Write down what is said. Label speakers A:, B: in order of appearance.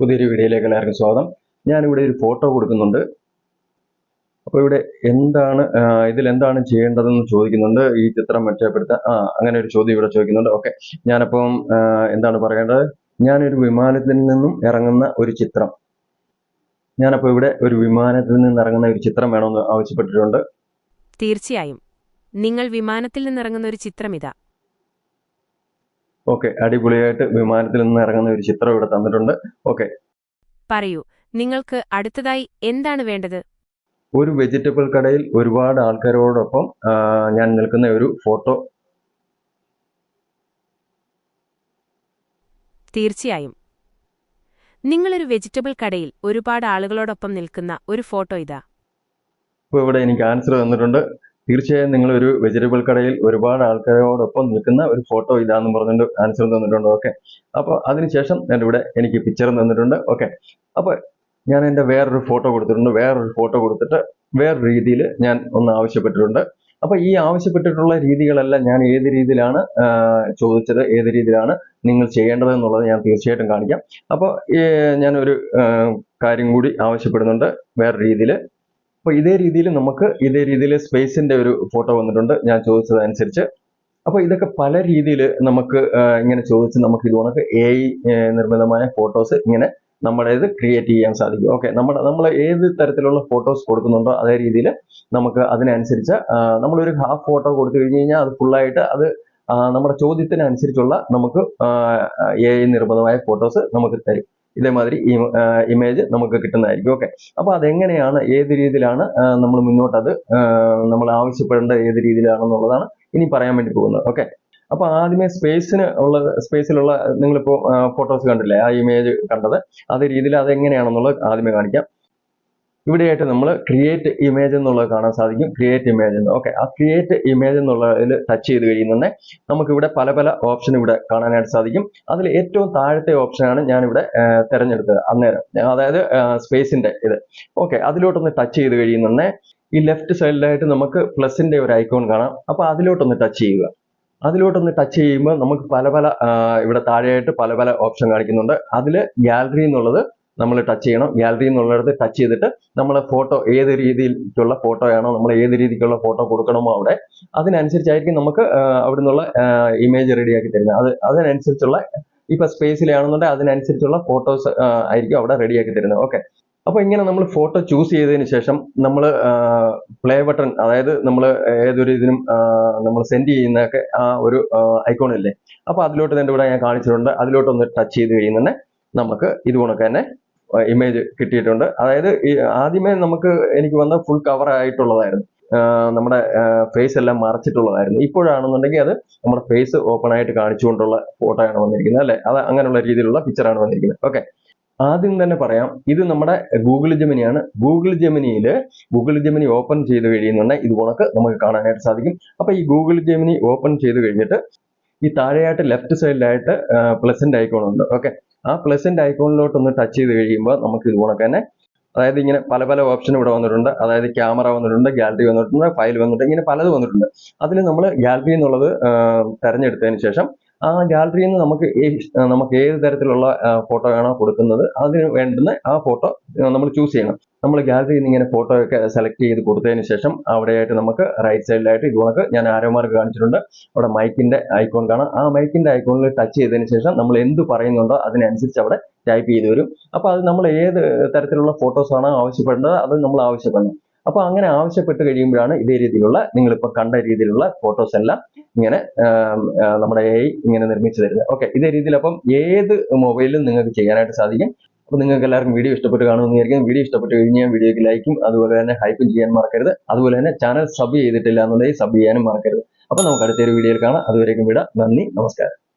A: പുതിയൊരു വീഡിയോയിലേക്ക് എല്ലാവർക്കും സ്വാഗതം. ഞാനിവിടെ ഒരു ഫോട്ടോ കൊടുക്കുന്നുണ്ട്. അപ്പോൾ ഇവിടെ എന്താണ് ഇതിൽ എന്താണ് ചെയ്യേണ്ടതെന്ന് ചോദിക്കുന്നുണ്ട്. ഈ ചിത്രം മെച്ചപ്പെടുത്താൻ ആ അങ്ങനെ ഒരു ചോദ്യം ഇവിടെ ചോദിക്കുന്നുണ്ട്. ഓക്കെ. ഞാനപ്പം എന്താണ് പറയേണ്ടത്? ഞാനൊരു വിമാനത്തിൽ നിന്നും ഇറങ്ങുന്ന ഒരു ചിത്രം. ഞാനപ്പോൾ ഇവിടെ ഒരു വിമാനത്തിൽ നിന്ന് ഇറങ്ങുന്ന ഒരു ചിത്രം വേണമെന്ന് ആവശ്യപ്പെട്ടിട്ടുണ്ട്.
B: തീർച്ചയായും. നിങ്ങൾ വിമാനത്തിൽ നിന്നിറങ്ങുന്ന ഒരു ചിത്രം ഇതാ
A: ഓക്കെ അടിപൊളിയായിട്ട് വിമാനത്തിൽ നിന്ന് ഇറങ്ങുന്ന ഒരു ചിത്രം ഇവിടെ തന്നിട്ടുണ്ട്. ഓക്കെ.
B: പറയൂ നിങ്ങൾക്ക് അടുത്തതായി എന്താണ് വേണ്ടത്?
A: ഒരു വെജിറ്റബിൾ കടയിൽ ഒരുപാട് ആൾക്കാരോടൊപ്പം ഞാൻ നിൽക്കുന്ന ഒരു ഫോട്ടോ.
B: തീർച്ചയായും. നിങ്ങളൊരു വെജിറ്റബിൾ കടയിൽ ഒരുപാട് ആളുകളോടൊപ്പം നിൽക്കുന്ന ഒരു ഫോട്ടോ ഇതാ.
A: ഇപ്പോൾ ഇവിടെ എനിക്ക് ആൻസർ തന്നിട്ടുണ്ട്. തീർച്ചയായും നിങ്ങൾ ഒരു വെജിറ്റബിൾ കടയിൽ ഒരുപാട് ആൾക്കാരോടൊപ്പം നിൽക്കുന്ന ഒരു ഫോട്ടോ ഇതാന്ന് പറഞ്ഞിട്ട് ആൻസർ തന്നിട്ടുണ്ട്. ഓക്കെ അപ്പോൾ അതിനുശേഷം എന്റെ ഇവിടെ എനിക്ക് പിക്ചർ തന്നിട്ടുണ്ട്. ഓക്കെ അപ്പോൾ ഞാൻ എന്റെ വേറൊരു ഫോട്ടോ കൊടുത്തിട്ടുണ്ട്. വേറൊരു ഫോട്ടോ കൊടുത്തിട്ട് വേറൊരു രീതിയിൽ ഞാൻ ഒന്ന് ആവശ്യപ്പെട്ടിട്ടുണ്ട്. അപ്പോൾ ഈ ആവശ്യപ്പെട്ടിട്ടുള്ള രീതികളെല്ലാം ഞാൻ ഏത് രീതിയിലാണ് ചോദിച്ചത്? ഏത് രീതിയിലാണ് നിങ്ങൾ ചെയ്യേണ്ടത് എന്നുള്ളത് ഞാൻ തീർച്ചയായിട്ടും കാണിക്കാം. അപ്പോൾ ഞാനൊരു കാര്യം കൂടി ആവശ്യപ്പെടുന്നുണ്ട്. വേറെ രീതിയിൽ അപ്പോൾ ഇതേ രീതിയിൽ നമുക്ക് ഇതേ രീതിയിൽ സ്പേസിന്റെ ഒരു ഫോട്ടോ വന്നിട്ടുണ്ട്. ഞാൻ ചോദിച്ചതനുസരിച്ച്. അപ്പോൾ ഇതൊക്കെ പല രീതിയിൽ നമുക്ക് ഇങ്ങനെ ചോദിച്ച് നമുക്ക് ഇത് കണക്ക് എ നിർമ്മിതമായ ഫോട്ടോസ് ഇങ്ങനെ നമ്മുടേത് ക്രിയേറ്റ് ചെയ്യാൻ സാധിക്കും. ഓക്കെ നമ്മുടെ നമ്മൾ ഏത് തരത്തിലുള്ള ഫോട്ടോസ് കൊടുക്കുന്നുണ്ടോ അതേ രീതിയിൽ നമുക്ക് അതിനനുസരിച്ച് നമ്മളൊരു ഹാഫ് ഫോട്ടോ കൊടുത്തു കഴിഞ്ഞ് കഴിഞ്ഞാൽ അത് ഫുള്ളായിട്ട് അത് നമ്മുടെ ചോദ്യത്തിനനുസരിച്ചുള്ള നമുക്ക് എ നിർമ്മിതമായ ഫോട്ടോസ് നമുക്ക് തരും. ഇതേമാതിരി ഇമേജ് നമുക്ക് കിട്ടുന്നതായിരിക്കും. ഓക്കെ അപ്പോൾ അതെങ്ങനെയാണ് ഏത് രീതിയിലാണ് നമ്മൾ മുന്നോട്ട് അത് നമ്മൾ ആവശ്യപ്പെടേണ്ട ഏത് രീതിയിലാണെന്നുള്ളതാണ് ഇനി പറയാൻ വേണ്ടി പോകുന്നത്. ഓക്കെ അപ്പൊ ആദ്യമേ സ്പേസിന് ഉള്ള സ്പേസിലുള്ള നിങ്ങളിപ്പോൾ ഫോട്ടോസ് കണ്ടില്ലേ? ആ ഇമേജ് കണ്ടത്. അതേ രീതിയിൽ അതെങ്ങനെയാണെന്നുള്ളത് ആദ്യമേ കാണിക്കാം. ഇവിടെയായിട്ട് നമ്മൾ ക്രിയേറ്റ് ഇമേജ് എന്നുള്ളത് കാണാൻ സാധിക്കും. ക്രിയേറ്റ് ഇമേജ് എന്ന്. ഓക്കെ ആ ക്രിയേറ്റ് ഇമേജ് എന്നുള്ളതിൽ ടച്ച് ചെയ്ത് കഴിയുന്നതന്നെ നമുക്ക് ഇവിടെ പല പല ഓപ്ഷൻ ഇവിടെ കാണാനായിട്ട് സാധിക്കും. അതിൽ ഏറ്റവും താഴത്തെ ഓപ്ഷനാണ് ഞാൻ ഇവിടെ തിരഞ്ഞെടുത്തത് അന്നേരം. അതായത് സ്പേസിന്റെ ഇത്. ഓക്കെ അതിലോട്ടൊന്ന് ടച്ച് ചെയ്ത് കഴിയുന്നതന്നെ ഈ ലെഫ്റ്റ് സൈഡിലായിട്ട് നമുക്ക് പ്ലസിന്റെ ഒരു ഐക്കോൺ കാണാം. അപ്പോൾ അതിലോട്ടൊന്ന് ടച്ച് ചെയ്യുക. അതിലോട്ടൊന്ന് ടച്ച് ചെയ്യുമ്പോൾ നമുക്ക് പല പല ഇവിടെ താഴെയായിട്ട് പല പല ഓപ്ഷൻ കാണിക്കുന്നുണ്ട്. അതിൽ ഗാലറി എന്നുള്ളത് നമ്മൾ ടച്ച് ചെയ്യണം. ഗാലറി എന്നുള്ളിടത്ത് ടച്ച് ചെയ്തിട്ട് നമ്മൾ ഫോട്ടോ ഏത് രീതിയിലുള്ള ഫോട്ടോയാണോ നമ്മൾ ഏത് രീതിക്കുള്ള ഫോട്ടോ കൊടുക്കണമോ അവിടെ അതിനനുസരിച്ചായിരിക്കും നമുക്ക് അവിടെ നിന്നുള്ള ഇമേജ് റെഡിയാക്കി തരുന്നത്. അത് അതിനനുസരിച്ചുള്ള ഇപ്പൊ സ്പേസിലാണെന്നുണ്ടെങ്കിൽ അതിനനുസരിച്ചുള്ള ഫോട്ടോസ് ആയിരിക്കും അവിടെ റെഡിയാക്കി തരുന്നത്. ഓക്കെ അപ്പോൾ ഇങ്ങനെ നമ്മൾ ഫോട്ടോ ചൂസ് ചെയ്തതിന് ശേഷം നമ്മൾ പ്ലേ ബട്ടൺ അതായത് നമ്മൾ ഏതൊരു ഇതിനും നമ്മൾ സെൻഡ് ചെയ്യുന്നതൊക്കെ ആ ഒരു ഐക്കോൺ ഇല്ലേ? അപ്പോൾ അതിലോട്ട് തന്നെ ഇവിടെ ഞാൻ കാണിച്ചിട്ടുണ്ട്. അതിലോട്ടൊന്ന് ടച്ച് ചെയ്ത് കഴിയുന്നതന്നെ നമുക്ക് ഇതുകൊണ്ടൊക്കെ തന്നെ ഇമേജ് കിട്ടിയിട്ടുണ്ട്. അതായത് ആദ്യമേ നമുക്ക് എനിക്ക് വന്ന ഫുൾ കവർ ആയിട്ടുള്ളതായിരുന്നു. നമ്മുടെ ഫേസ് എല്ലാം മറച്ചിട്ടുള്ളതായിരുന്നു. ഇപ്പോഴാണെന്നുണ്ടെങ്കിൽ അത് നമ്മുടെ ഫേസ് ഓപ്പൺ ആയിട്ട് കാണിച്ചുകൊണ്ടുള്ള ഫോട്ടോ ആണ് വന്നിരിക്കുന്നത് അല്ലെ? അത് അങ്ങനെയുള്ള രീതിയിലുള്ള പിക്ചറാണ് വന്നിരിക്കുന്നത്. ഓക്കെ ആദ്യം തന്നെ പറയാം ഇത് നമ്മുടെ ഗൂഗിൾ ജെമിനിയാണ് ഗൂഗിൾ ജെമിനിയിൽ ഗൂഗിൾ ജെമിനി ഓപ്പൺ ചെയ്ത് കഴിയുന്നുണ്ടെങ്കിൽ ഇത് കണക്ക് നമുക്ക് കാണാനായിട്ട് സാധിക്കും. അപ്പൊ ഈ ഗൂഗിൾ ജെമിനി ഓപ്പൺ ചെയ്ത് കഴിഞ്ഞിട്ട് ഈ താഴെയായിട്ട് ലെഫ്റ്റ് സൈഡിലായിട്ട് പ്ലസന്റ് ഐക്കോൺ ഉണ്ട്. ഓക്കെ ആ പ്ലസന്റ് ഐക്കോണിലോട്ട് ഒന്ന് ടച്ച് ചെയ്ത് കഴിയുമ്പോൾ നമുക്ക് ഇത് കണക്ക് തന്നെ അതായത് ഇങ്ങനെ പല പല ഓപ്ഷൻ ഇവിടെ വന്നിട്ടുണ്ട്. അതായത് ക്യാമറ വന്നിട്ടുണ്ട് ഗാലറി വന്നിട്ടുണ്ട് ഫയൽ വന്നിട്ടുണ്ട് ഇങ്ങനെ പലത് വന്നിട്ടുണ്ട്. അതിൽ നമ്മൾ ഗാലറി എന്നുള്ളത് തെരഞ്ഞെടുത്തതിന് ശേഷം ആ ഗാലറിയിൽ നിന്ന് നമുക്ക് നമുക്ക് ഏത് തരത്തിലുള്ള ഫോട്ടോ ആണോ കൊടുക്കുന്നത് അതിന് വേണ്ടുന്ന ആ ഫോട്ടോ നമ്മൾ ചൂസ് ചെയ്യണം. നമ്മൾ ഗാലറിയിൽ നിന്ന് ഇങ്ങനെ ഫോട്ടോ ഒക്കെ സെലക്ട് ചെയ്ത് കൊടുത്തതിന് ശേഷം അവിടെയായിട്ട് നമുക്ക് റൈറ്റ് സൈഡിലായിട്ട് ഇത് കണക്ക് ഞാൻ ആരോമാർക്ക് കാണിച്ചിട്ടുണ്ട്. അവിടെ മൈക്കിന്റെ ഐക്കോൺ കാണാം. ആ മൈക്കിന്റെ ഐക്കോണിൽ ടച്ച് ചെയ്തതിന് ശേഷം നമ്മൾ എന്ത് പറയുന്നുണ്ടോ അതിനനുസരിച്ച് അവിടെ ടൈപ്പ് ചെയ്ത് വരും. അപ്പോൾ അത് നമ്മൾ ഏത് തരത്തിലുള്ള ഫോട്ടോസ് ആണോ ആവശ്യപ്പെടേണ്ടത് അത് നമ്മൾ ആവശ്യപ്പെടണം അപ്പോൾ അങ്ങനെ ആവശ്യപ്പെട്ട് കഴിയുമ്പോഴാണ് ഇതേ രീതിയിലുള്ള നിങ്ങളിപ്പോൾ കണ്ട രീതിയിലുള്ള ഫോട്ടോസ് എല്ലാം ഇങ്ങനെ നമ്മുടെ എ ഇങ്ങനെ നിർമ്മിച്ചു തരുന്നത്. ഓക്കെ ഇതേ രീതിയിൽ അപ്പം ഏത് മൊബൈലിലും നിങ്ങൾക്ക് ചെയ്യാനായിട്ട് സാധിക്കും. അപ്പോൾ നിങ്ങൾക്ക് എല്ലാവർക്കും വീഡിയോ ഇഷ്ടപ്പെട്ട് കാണുമെന്ന് വിചാരിക്കും വീഡിയോ ഇഷ്ടപ്പെട്ട് കഴിഞ്ഞാൽ വീഡിയോക്ക് ലൈക്കും അതുപോലെ തന്നെ ഹൈപ്പും ചെയ്യാൻ മറക്കരുത്. അതുപോലെ തന്നെ ചാനൽ സബ് ചെയ്തിട്ടില്ല എന്നുണ്ടെങ്കിൽ സബ് ചെയ്യാനും മറക്കരുത്. അപ്പോൾ നമുക്ക് അടുത്തൊരു വീഡിയോയിൽ കാണാം. അതുവരേക്കും വിടാം. നന്ദി. നമസ്കാരം.